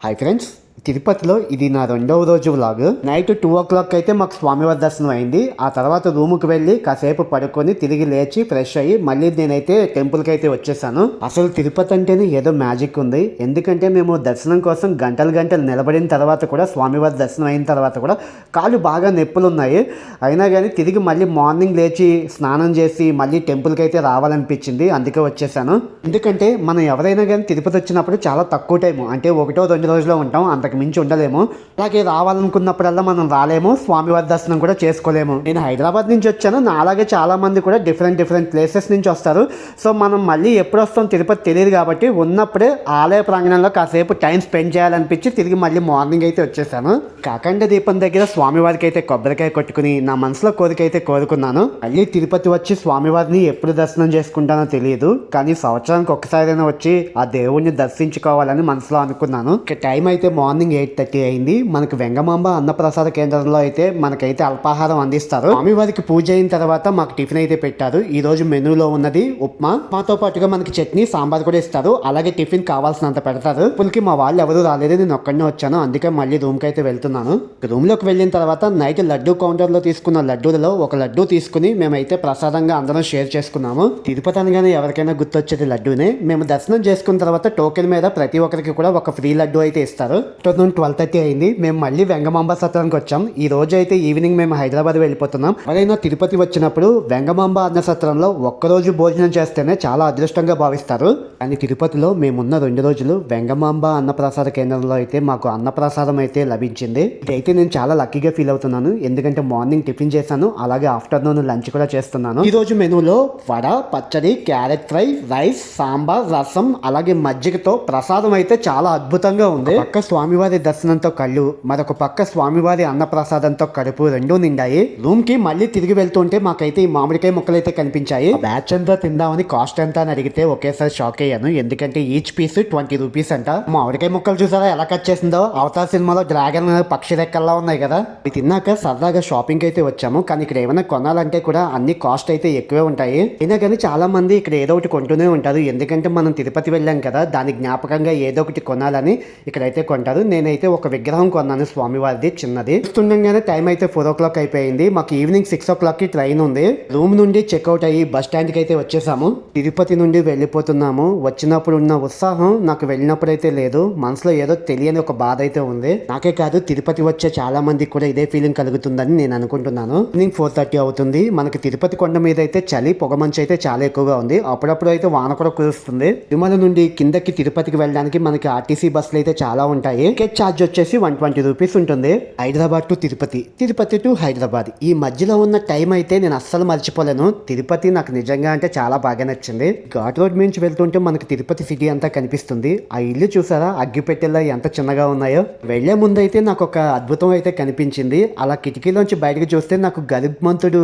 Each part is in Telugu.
హాయ్ ఫ్రెండ్స్ తిరుపతిలో ఇది నా రెండవ రోజు vlog night two o'clock అయితే మాకు స్వామివారి దర్శనం అయింది. ఆ తర్వాత రూముకి వెళ్ళి కాసేపు పడుకొని తిరిగి లేచి ఫ్రెష్ అయ్యి మళ్ళీ నేనైతే టెంపుల్కి అయితే వచ్చేసాను. అసలు తిరుపతి అంటేనే ఏదో మ్యాజిక్ ఉంది. ఎందుకంటే మేము దర్శనం కోసం గంటలు గంటలు నిలబడిన తర్వాత కూడా స్వామివారి దర్శనం అయిన తర్వాత కూడా కాళ్ళు బాగా నొప్పులు ఉన్నాయి అయినా కానీ తిరిగి మళ్ళీ మార్నింగ్ లేచి స్నానం చేసి మళ్ళీ టెంపుల్కి అయితే రావాలనిపించింది. అందుకే వచ్చేసాను. ఎందుకంటే మనం ఎవరైనా కానీ తిరుపతి వచ్చినప్పుడు చాలా తక్కువ టైం అంటే ఒకటో రెండు రోజుల్లో ఉంటాం. అంతకు మించి ఉండలేము. అలాగే రావాలనుకున్నప్పుడల్లా మనం రాలేము. స్వామివారి దర్శనం కూడా చేసుకోలేము. నేను హైదరాబాద్ నుంచి వచ్చాను. నా అలాగే చాలా మంది కూడా డిఫరెంట్ డిఫరెంట్ ప్లేసెస్ నుంచి వస్తారు. సో మనం మళ్ళీ ఎప్పుడు వస్తాం తిరుపతి తెలియదు కాబట్టి ఉన్నప్పుడే ఆలయ ప్రాంగణంలో కాసేపు టైం స్పెండ్ చేయాలనిపించి తిరిగి మళ్ళీ మార్నింగ్ అయితే వచ్చేసాను. కాకండ దీపం దగ్గర స్వామివారికి అయితే కొబ్బరికాయ కొట్టుకుని నా మనసులో కోరిక అయితే కోరుకున్నాను. మళ్ళీ తిరుపతి వచ్చి స్వామివారిని ఎప్పుడు దర్శనం చేసుకుంటానో తెలియదు. కానీ సంవత్సరానికి ఒక్కసారైనా వచ్చి ఆ దేవుణ్ణి దర్శించుకోవాలని మనసులో అనుకున్నాను. ఇక టైం అయితే మార్నింగ్ మార్నింగ్ ఎయిట్ థర్టీ అయింది. మనకు వెంగమాంబ అన్నప్రసాద కేంద్రంలో అయితే మనకైతే అల్పాహారం అందిస్తారు. స్వామివారికి పూజ అయిన తర్వాత మాకు టిఫిన్ అయితే పెట్టారు. ఈ రోజు మెనూలో ఉన్నది ఉప్మా. మాతో పాటుగా మనకి చట్నీ సాంబార్ కూడా ఇస్తారు. అలాగే టిఫిన్ కావాల్సినంత పెడతారు. ఇప్పటికి మా వాళ్ళు ఎవరు రాలేదు. నేను ఒక్కడనే వచ్చాను. అందుకే మళ్ళీ రూమ్కి అయితే వెళ్తున్నాను. రూమ్లోకి వెళ్ళిన తర్వాత నైట్ లడ్డు కౌంటర్లో తీసుకున్న లడ్డూలలో ఒక లడ్డు తీసుకుని మేమైతే ప్రసాదంగా అందరం షేర్ చేసుకున్నాము. తిరుపతి అనగానే ఎవరికైనా గుర్తొచ్చేది లడ్డూనే. మేము దర్శనం చేసుకున్న తర్వాత టోకెన్ మీద ప్రతి ఒక్కరికి కూడా ఒక ఫ్రీ లడ్డు అయితే ఇస్తారు. ఆఫ్టర్నూన్ ట్వెల్వ్ థర్టీ అయింది. మేము మళ్ళీ వెంగమాంబ సత్రానికి వచ్చాం. ఈ రోజు అయితే ఈవినింగ్ మేము హైదరాబాద్ వెళ్ళిపోతున్నాం. ఎవరైనా తిరుపతి వచ్చినప్పుడు వెంగమాంబ అన్న సత్రంలో ఒక్కరోజు భోజనం చేస్తేనే చాలా అదృష్టంగా భావిస్తారు. కానీ తిరుపతిలో మేమున్న రెండు రోజులు వెంగమాంబ అన్నప్రసాద కేంద్రంలో అయితే మాకు అన్నప్రసాదం అయితే లభించింది. ఇదైతే నేను చాలా లక్కీగా ఫీల్ అవుతున్నాను. ఎందుకంటే మార్నింగ్ టిఫిన్ చేశాను. అలాగే ఆఫ్టర్నూన్ లంచ్ కూడా చేస్తున్నాను. ఈ రోజు మెనూలో వడ పచ్చడి carrot fry rice sambar rasam అలాగే మజ్జిగతో ప్రసాదం అయితే చాలా అద్భుతంగా ఉంది. ఒక స్వామి స్వామివారి దర్శనంతో కళ్ళు మరొక పక్క స్వామివారి అన్నప్రసాదంతో కడుపు రెండూ నిండాయి. రూమ్కి మళ్ళీ తిరిగి వెళ్తుంటే మాకైతే ఈ మామిడికాయ ముక్కలు అయితే కనిపించాయి బ్యాచ్ అంతా తిందామని కాస్ట్ ఎంత అని అడిగితే ఒకేసారి షాక్ అయ్యాను. ఎందుకంటే ఈచ్ పీస్ ట్వంటీ రూపీస్ అంట. మామిడికాయ ముక్కలు చూసారా ఎలా కట్ చేసిందో? అవతార్ సినిమాలో డ్రాగన్ పక్షి రెక్కల్లా ఉన్నాయి కదా. ఇది తిన్నాక సరదాగా షాపింగ్ అయితే వచ్చాము. కానీ ఇక్కడ ఏమైనా కొనాలంటే కూడా అన్ని కాస్ట్ అయితే ఎక్కువే ఉంటాయి. అయినా కానీ చాలా మంది ఇక్కడ ఏదో ఒకటి కొంటూనే ఉంటారు. ఎందుకంటే మనం తిరుపతి వెళ్ళాం కదా దాని జ్ఞాపకంగా ఏదో ఒకటి కొనాలని ఇక్కడైతే కొంటారు. నేనైతే ఒక విగ్రహం కొన్నాను స్వామివారిది చిన్నది. చూస్తుండగానే టైం అయితే ఫోర్ ఓ క్లాక్ అయిపోయింది. మాకు ఈవినింగ్ సిక్స్ ఓ క్లాక్కి ట్రైన్ ఉంది. రూమ్ నుండి చెక్అవుట్ అయ్యి బస్ స్టాండ్కి అయితే వచ్చేసాము. తిరుపతి నుండి వెళ్ళిపోతున్నాము. వచ్చినప్పుడు ఉన్న ఉత్సాహం నాకు వెళ్ళినప్పుడు అయితే లేదు. మనసులో ఏదో తెలియని ఒక బాధ అయితే ఉంది. నాకే కాదు తిరుపతి వచ్చే చాలా మందికి కూడా ఇదే ఫీలింగ్ కలుగుతుందని నేను అనుకుంటున్నాను. ఈవినింగ్ ఫోర్ థర్టీ అవుతుంది. మనకి తిరుపతి కొండ మీద అయితే చలి పొగ మంచు అయితే చాలా ఎక్కువగా ఉంది. అప్పుడప్పుడు అయితే వాన కూడా కురుస్తుంది. తిరుమల నుండి కిందకి తిరుపతికి వెళ్ళడానికి మనకి ఆర్టీసీ బస్సులు అయితే చాలా ఉంటాయి. టికెట్ ఛార్జ్ వచ్చేసి వన్ ట్వంటీ రూపీస్ ఉంటుంది. హైదరాబాద్ టు తిరుపతి. తిరుపతి టు హైదరాబాద్. ఈ మధ్యలో ఉన్న టైం అయితే నేను అస్సలు మర్చిపోలేను. తిరుపతి నాకు నిజంగా అంటే చాలా బాగా నచ్చింది. ఘాట్ రోడ్ నుంచి వెళ్తుంటే మనకి తిరుపతి సిటీ అంతా కనిపిస్తుంది. ఆ ఇల్లు చూసారా? అగ్గిపెట్టెల్లో ఎంత చిన్నగా ఉన్నాయో. వెళ్ళే ముందు అయితే నాకు ఒక అద్భుతం అయితే కనిపించింది. అలా కిటికీలోంచి బయటకు చూస్తే నాకు గరుగ్మంతుడు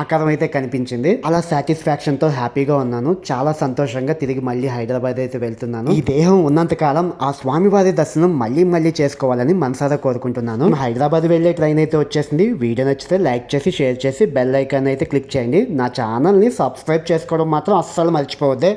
ఆకారం అయితే కనిపించింది. అలా సాటిస్ఫాక్షన్తో హ్యాపీగా ఉన్నాను. చాలా సంతోషంగా తిరిగి మళ్ళీ హైదరాబాద్ అయితే వెళ్తున్నాను. ఈ దేహం ఉన్నంత కాలం ఆ స్వామివారి దర్శనం మళ్ళీ మళ్ళీ మళ్ళీ చేసుకోవాలని మనసారా కోరుకుంటున్నాను. హైదరాబాద్ వెళ్ళే ట్రైన్ అయితే వచ్చేసింది. వీడియో నచ్చితే లైక్ చేసి షేర్ చేసి బెల్ ఐకాన్ అయితే క్లిక్ చేయండి. నా ఛానల్ని సబ్స్క్రైబ్ చేసుకోవడం మాత్రం అస్సలు మర్చిపోవద్దే.